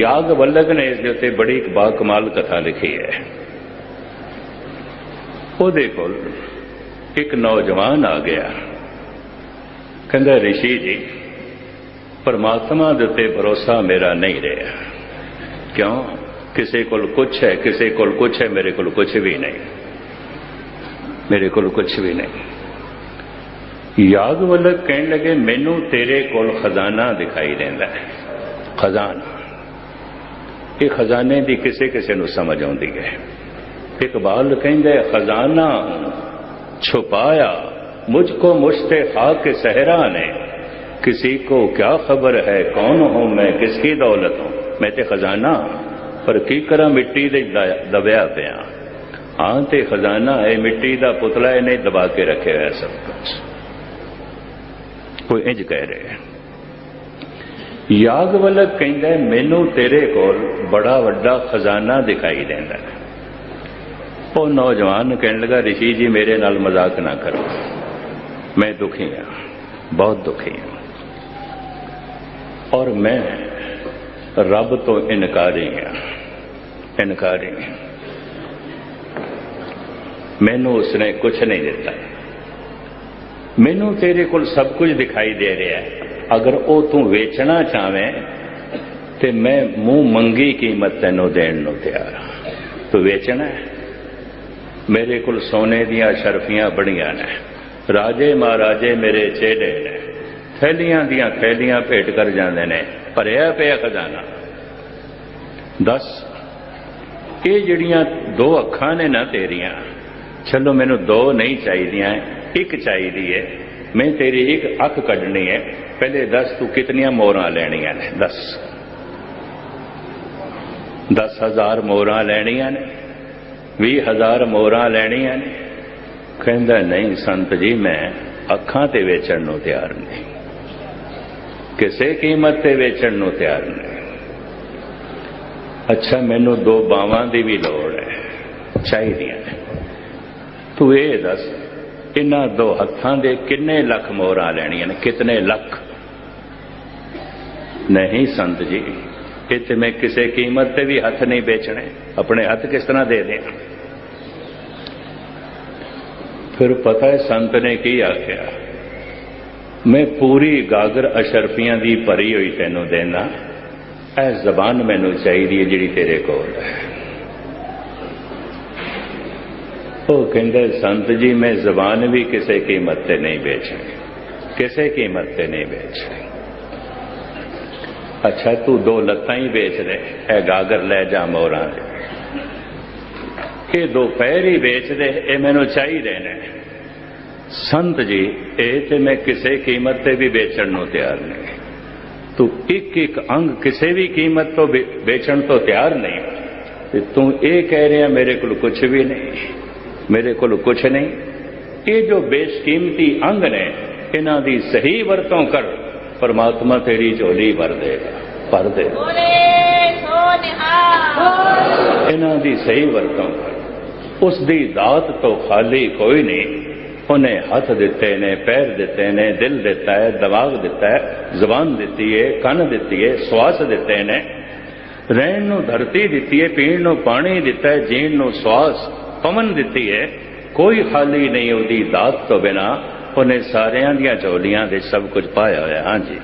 ਯਾਗ ਵੱਲਗ ਨੇ ਇਸ ਦੇ ਉੱਤੇ ਬੜੀ ਇੱਕ ਬਾ ਕਮਾਲ ਕਥਾ ਲਿਖੀ ਹੈ ਉਹਦੇ ਕੋਲ ਇੱਕ ਨੌਜਵਾਨ ਆ ਗਿਆ ਕਹਿੰਦਾ ਰਿਸ਼ੀ ਜੀ ਪਰਮਾਤਮਾ ਦੇ ਉੱਤੇ ਭਰੋਸਾ ਮੇਰਾ ਨਹੀਂ ਰਿਹਾ ਕਿਉਂ ਕਿਸੇ ਕੋਲ ਕੁਝ ਹੈ ਕਿਸੇ ਕੋਲ ਕੁਝ ਹੈ ਮੇਰੇ ਕੋਲ ਕੁਝ ਵੀ ਨਹੀਂ ਮੇਰੇ ਕੋਲ ਕੁਝ ਵੀ ਨਹੀਂ ਯਾਗ ਵੱਲਗ ਕਹਿਣ ਲੱਗੇ ਮੈਨੂੰ ਤੇਰੇ ਕੋਲ ਖਜ਼ਾਨਾ ਦਿਖਾਈ ਦਿੰਦਾ ਹੈ ਖਜ਼ਾਨਾ کہ خزانے ਕਿ کسے ਦੀ ਕਿਸੇ ਕਿਸੇ ਨੂੰ ਸਮਝ ਆਉਂਦੀ ਹੈ کہیں دے خزانہ چھپایا، مجھ کو مشت خاک سہرہ نے۔ کسی کو کیا خبر ہے، کون ہوں میں، کس کی دولت ہوں؟ میں تے خزانہ، پر کی کرا مٹی دے دبیا آن آن ہاں تے خزانہ، اے مٹی دا پتلا اے نہیں دبا کے رکھے ہوئے سب کچھ۔ کوئی انج کہہ رہے ہیں۔ ਵਲਕ ਕਹਿੰਦਾ ਮੈਨੂੰ ਤੇਰੇ ਕੋਲ ਬੜਾ ਵੱਡਾ ਖਜ਼ਾਨਾ ਦਿਖਾਈ ਦਿੰਦਾ ਉਹ ਨੌਜਵਾਨ ਕਹਿਣ ਲੱਗਾ, ਰਿਸ਼ੀ ਜੀ, ਮੇਰੇ ਨਾਲ ਮਜ਼ਾਕ ਨਾ ਕਰੋ। ਮੈਂ ਦੁਖੀ ਹਾਂ, ਬਹੁਤ ਦੁਖੀ ਹਾਂ। ਔਰ ਮੈਂ ਰੱਬ ਤੋਂ ਇਨਕਾਰੀ ਹਾਂ, ਇਨਕਾਰੀ ਮੈਨੂੰ ਉਸਨੇ ਕੁਝ ਨਹੀਂ ਦਿੱਤਾ। ਮੈਨੂੰ ਤੇਰੇ ਕੋਲ ਸਭ ਕੁਝ ਦਿਖਾਈ ਦੇ ਰਿਹਾ ਹੈ। ਅਗਰ ਉਹ ਤੂੰ ਵੇਚਣਾ ਚਾਵੇਂ ਤੇ ਮੈਂ ਮੂੰਹ ਮੰਗੀ ਕੀਮਤ ਤੈਨੂੰ ਦੇਣ ਨੂੰ ਤਿਆਰ ਹਾਂ। ਤੂੰ ਵੇਚਣਾ ਮੇਰੇ ਕੋਲ ਸੋਨੇ ਦੀਆਂ ਸ਼ਰਫੀਆਂ ਬੜੀਆਂ ਨੇ। ਰਾਜੇ ਮਹਾਰਾਜੇ ਮੇਰੇ ਚੇਲੇ ਨੇ। ਥੈਲੀਆਂ ਦੀਆਂ ਥੈਲੀਆਂ ਭੇਟ ਕਰ ਜਾਂਦੇ ਨੇ। ਭਰਿਆ ਪਿਆ ਖਜ਼ਾਨਾ। ਦੱਸ, ਇਹ ਜਿਹੜੀਆਂ ਦੋ ਅੱਖਾਂ ਨੇ ਨਾ ਤੇਰੀਆਂ, ਚਲੋ ਮੈਨੂੰ ਦੋ ਨਹੀਂ ਚਾਹੀਦੀਆਂ, ਇੱਕ ਚਾਹੀਦੀ ਹੈ ਮੈਂ ਤੇਰੀ ਇੱਕ ਅੱਖ ਕੱਢਣੀ ਹੈ। ਪਹਿਲੇ ਦੱਸ ਤੂੰ ਕਿਤਨੀਆਂ ਮੋਹਰਾਂ ਲੈਣੀਆਂ ਨੇ? ਦੱਸ। 10000 ਮੋਹਰਾਂ ਲੈਣੀਆਂ ਨੇ। 20000 ਮੋਹਰਾਂ ਲੈਣੀਆਂ ਨੇ। ਕਹਿੰਦਾ, ਨਹੀਂ ਸੰਤ ਜੀ, ਮੈਂ ਅੱਖਾਂ ਤੇ ਵੇਚਣ ਨੂੰ ਤਿਆਰ ਨਹੀਂ। ਕਿਸੇ ਕੀਮਤ ਤੇ ਵੇਚਣ ਨੂੰ ਤਿਆਰ ਨਹੀਂ। ਅੱਛਾ, ਮੈਨੂੰ ਦੋ ਬਾਵਾਂ ਦੀ ਵੀ ਲੋੜ ਹੈ। ਚਾਹੀਦੀਆਂ ਨੇ। ਤੂੰ ਇਹ ਦੱਸ ਇਹਨਾਂ ਦੋ ਹੱਥਾਂ ਦੇ ਕਿੰਨੇ ਲੱਖ ਮੋਹਰਾਂ ਲੈਣੀਆਂ ਨੇ? ਕਿਤਨੇ ਲੱਖ? ਨਹੀਂ ਸੰਤ ਜੀ, ਇਹ ਤੇ ਮੈਂ ਕਿਸੇ ਕੀਮਤ ਤੇ ਵੀ ਹੱਥ ਨਹੀਂ ਵੇਚਣੇ। ਆਪਣੇ ਹੱਥ ਕਿਸ ਤਰ੍ਹਾਂ ਦੇ ਦੇ ਫਿਰ ਪਤਾ ਹੈ ਸੰਤ ਨੇ ਕੀ ਆਖਿਆ? ਮੈਂ ਪੂਰੀ ਗਾਗਰ ਅਸ਼ਰਫੀਆਂ ਦੀ ਭਰੀ ਹੋਈ ਤੈਨੂੰ ਦੇਣਾ। ਇਹ ਜ਼ਬਾਨ ਮੈਨੂੰ ਚਾਹੀਦੀ ਹੈ ਜਿਹੜੀ ਤੇਰੇ ਕੋਲ ਹੈ। ਉਹ ਕਹਿੰਦੇ, ਸੰਤ ਜੀ, ਮੈਂ ਜ਼ਬਾਨ ਵੀ ਕਿਸੇ ਕੀਮਤ ਤੇ ਨਹੀਂ ਵੇਚਣੀ। ਕਿਸੇ ਕੀਮਤ ਤੇ ਨਹੀਂ ਵੇਚਣੀ। ਅੱਛਾ, ਤੂੰ ਦੋ ਲੱਤਾਂ ਹੀ ਵੇਚ ਦੇ। ਇਹ ਗਾਗਰ ਲੈ ਜਾ ਮੋਰਾਂ ਦੇ ਇਹ ਦੋ ਪੈਰ ਹੀ ਵੇਚ ਦੇ, ਇਹ ਮੈਨੂੰ ਚਾਹੀਦੇ ਨੇ। ਸੰਤ ਜੀ, ਇਹ ਤੇ ਮੈਂ ਕਿਸੇ ਕੀਮਤ ਤੇ ਵੀ ਵੇਚਣ ਨੂੰ ਤਿਆਰ ਨਹੀਂ। ਤੂੰ ਇੱਕ ਇੱਕ ਅੰਗ ਕਿਸੇ ਵੀ ਕੀਮਤ ਤੋਂ ਵੇਚਣ ਤੋਂ ਤਿਆਰ ਨਹੀਂ। ਤੇ ਤੂੰ ਇਹ ਕਹਿ ਰਿਹਾ, ਮੇਰੇ ਕੋਲ ਕੁਝ ਵੀ ਨਹੀਂ। ਮੇਰੇ ਕੋਲ ਕੁਝ ਨਹੀਂ। ਇਹ ਜੋ ਬੇਸ਼ਕੀਮਤੀ ਅੰਗ ਨੇ ਇਹਨਾਂ ਦੀ ਸਹੀ ਵਰਤੋਂ ਕਰ ਪਰਮਾਤਮਾ ਤੇਰੀ ਝੋਲੀ ਭਰ ਦੇਗਾ ਭਰ ਦੇ ਇਹਨਾਂ ਦੀ ਸਹੀ ਵਰਤੋਂ ਕਰ। ਉਸ ਦੀ ਦਾਤ ਤੋਂ ਖਾਲੀ ਕੋਈ ਨਹੀਂ। ਉਹਨੇ ਹੱਥ ਦਿੱਤੇ ਨੇ ਪੈਰ ਦਿੱਤੇ ਨੇ ਦਿਲ ਦਿੱਤਾ ਹੈ ਦਿਮਾਗ ਦਿੱਤਾ ਹੈ ਜ਼ੁਬਾਨ ਦਿੱਤੀ ਹੈ ਕੰਨ ਦਿੱਤੀ ਹੈ ਸਵਾਸ ਦਿੱਤੇ ਨੇ। ਰਹਿਣ ਨੂੰ ਧਰਤੀ ਦਿੱਤੀ ਹੈ ਪੀਣ ਨੂੰ ਪਾਣੀ ਦਿੱਤਾ ਹੈ ਜੀਣ ਨੂੰ ਸਵਾਸ ਪਵਨ ਦਿੱਤੀ ਹੈ ਕੋਈ ਖਾਲੀ ਨਹੀਂ ਉਹਦੀ ਦਾਤ ਤੋਂ ਬਿਨਾ ਉਹਨੇ ਸਾਰਿਆਂ ਦੀਆਂ ਝੋਲੀਆਂ ਦੇ ਸਭ ਕੁਝ ਪਾਇਆ ਹੋਇਆ, ਹਾਂਜੀ।